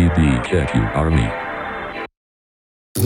TB your Army.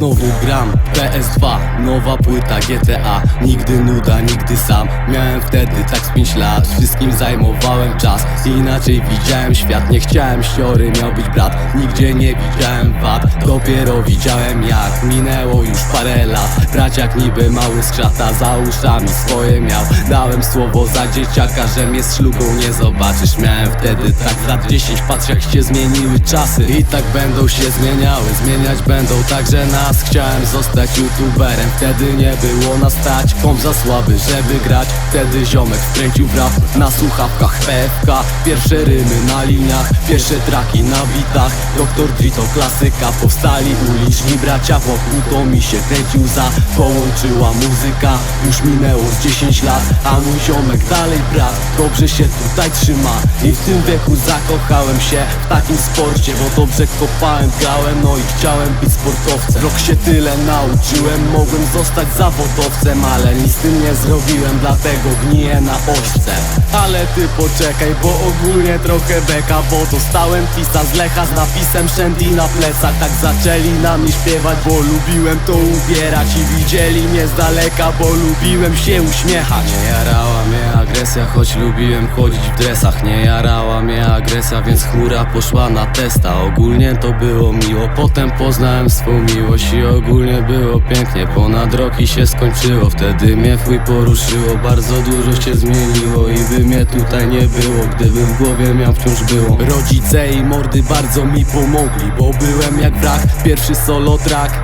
Znowu gram PS2, nowa płyta GTA Nigdy nuda, nigdy sam. Miałem wtedy tak z 5 lat. Wszystkim zajmowałem czas. Inaczej widziałem świat. Nie chciałem siory, miał być brat. Nigdzie nie widziałem wad. Dopiero widziałem jak Minęło już parę lat. Braciak niby mały skrzata Za uszami swoje miał. Dałem słowo za dzieciaka Że mnie z nie zobaczysz. Miałem wtedy tak lat 10 Patrz jak się zmieniły czasy. I tak będą się zmieniały. Zmieniać będą także nas Chciałem zostać youtuberem Wtedy nie było nas stać. Kom za słaby, żeby grać Wtedy ziomek wkręcił w rap. Na słuchawkach PFK Pierwsze rymy na liniach Pierwsze traki na bitach. Doktor Dre to klasyka Powstali uliczni bracia. Wokół to mi się kręcił za Połączyła muzyka. Już minęło z 10 lat A mój ziomek dalej brat. Dobrze się tutaj trzyma I w tym wieku zakochałem się W takim sporcie Bo dobrze kopałem, grałem No i chciałem być sportowcem. Rok się tyle nauczyłem. Mogłem zostać zawodowcem Ale nic z tym nie zrobiłem Dlatego gniję na ośce Ale ty poczekaj Bo ogólnie trochę beka Bo dostałem pisa z Lecha Z napisem Shandy na plecach. Tak zaczęli na mnie śpiewać Bo lubiłem to ubierać I widzieli mnie z daleka Bo lubiłem się uśmiechać. Nie jarała mnie agresja Choć lubiłem chodzić w dresach. Nie jarała mnie agresja Więc chmura poszła na testa. Ogólnie to było miło Potem poznałem swą miłość I ogólnie było pięknie Ponad roki się skończyło. Wtedy mnie chuj poruszyło Bardzo dużo się zmieniło I by mnie tutaj nie było Gdybym w głowie miał wciąż było. Rodzice i mordy bardzo mi pomogli Bo byłem jak wrak Pierwszy solo track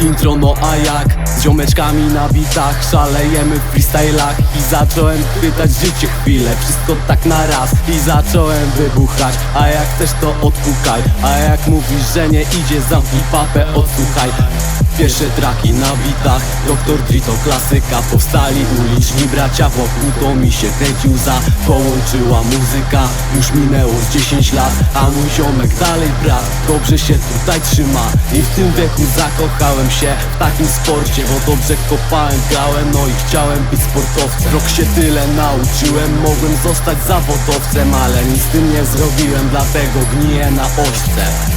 Intro no a jak Z ziomeczkami na bitach. Szalejemy w freestylach I zacząłem pytać życie chwilę. Wszystko tak na raz I zacząłem wybuchać. A jak chcesz to odpukaj. A jak mówisz, że nie idzie Zamknij papę, odsłuchaj. Pierwsze traki na bitach. Doktor Dre to klasyka Powstali uliczni bracia. Wokół to mi się kręcił za Połączyła muzyka. Już minęło z 10 lat A mój ziomek dalej brat Dobrze się tutaj trzyma I w tym wieku zakochałem się W takim sporcie Bo dobrze kopałem, grałem No i chciałem być sportowcem. Rok się tyle nauczyłem Mogłem zostać zawodowcem Ale nic z tym nie zrobiłem Dlatego gniję na ośce